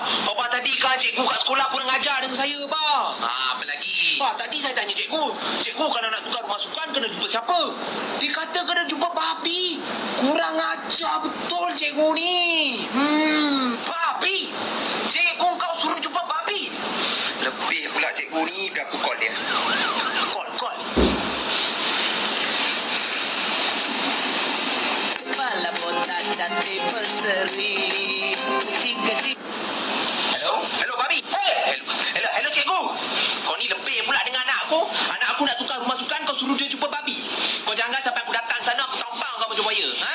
Apa tadi kan cikgu kat sekolah kurang ajar dengan saya, Pak. Ha, apa lagi? Pak, tadi saya tanya cikgu. Cikgu kalau nak tukar masukan kena jumpa siapa? Dia kata kena jumpa Papi. Kurang ajar betul cikgu ni. Hmm, Papi. Cikgu kau suruh jumpa Papi. Lebih pula cikgu ni, biar aku call dia. Call, call. Kepala botak cantik berseri aku nak tukar rumah sukan kau suruh dia jumpa babi. Kau jangan sampai aku datang sana aku tampang kau macam buaya. Ha?